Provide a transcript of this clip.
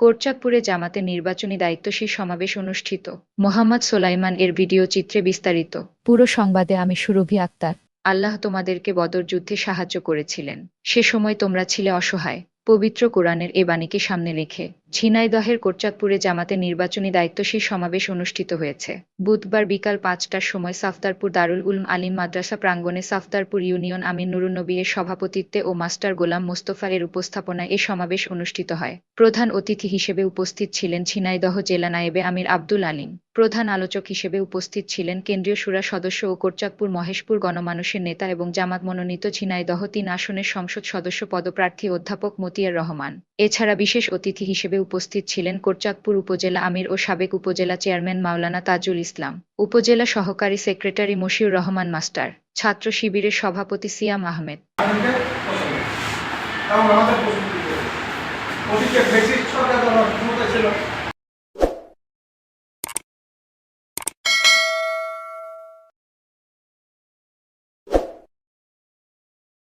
কোরচাঁদপুরে জামাতে নির্বাচনী দায়িত্বশীল সমাবেশ অনুষ্ঠিত। মোহাম্মদ সোলাইমান এর ভিডিও চিত্রে বিস্তারিত। পুরো সংবাদে আমি সুরভি আক্তার। আল্লাহ তোমাদেরকে বদর যুদ্ধে সাহায্য করেছিলেন। সে সময় তোমরা ছিলে অসহায়। পবিত্র কোরআনের এ বাণীকে সামনে রেখে। ঝিনাইদহের কোরচাঁদপুরে জামাতে নির্বাচনী দায়িত্বশীল সমাবেশ অনুষ্ঠিত হয়েছে। বুধবার বিকাল পাঁচটার সময় সাফতারপুর দারুল উলম আলিম মাদ্রাসা প্রাঙ্গণে সাফতারপুর ইউনিয়ন আমিন নুরুন্নবী এর সভাপতিত্বে ও মাস্টার গোলাম মোস্তফা এর উপস্থাপনায় এ সমাবেশ অনুষ্ঠিত হয়। প্রধান অতিথি হিসেবে উপস্থিত ছিলেন ঝিনাইদহ জেলা নায়েবে আমির আব্দুল আলিম। প্রধান আলোচক হিসেবে উপস্থিত ছিলেন কেন্দ্রীয় সুরা সদস্য ও কোরচাঁদপুর মহেশপুর গণমানুষের নেতা এবং জামাত মনোনীত ঝিনাইদহ তিন আসনের সংসদ সদস্য পদপ্রার্থী অধ্যাপক মতিয়ার রহমান। এছাড়া বিশেষ অতিথি হিসেবে উপস্থিত ছিলেন কোরচাঁদপুর উপজেলা আমির ও সাবেক উপজেলা চেয়ারম্যান মাওলানা তাজুল ইসলাম, উপজেলা সহকারী সেক্রেটারি মশিউর রহমান মাস্টার, ছাত্র শিবিরের সভাপতি সিয়াম আহমেদ। আমাদের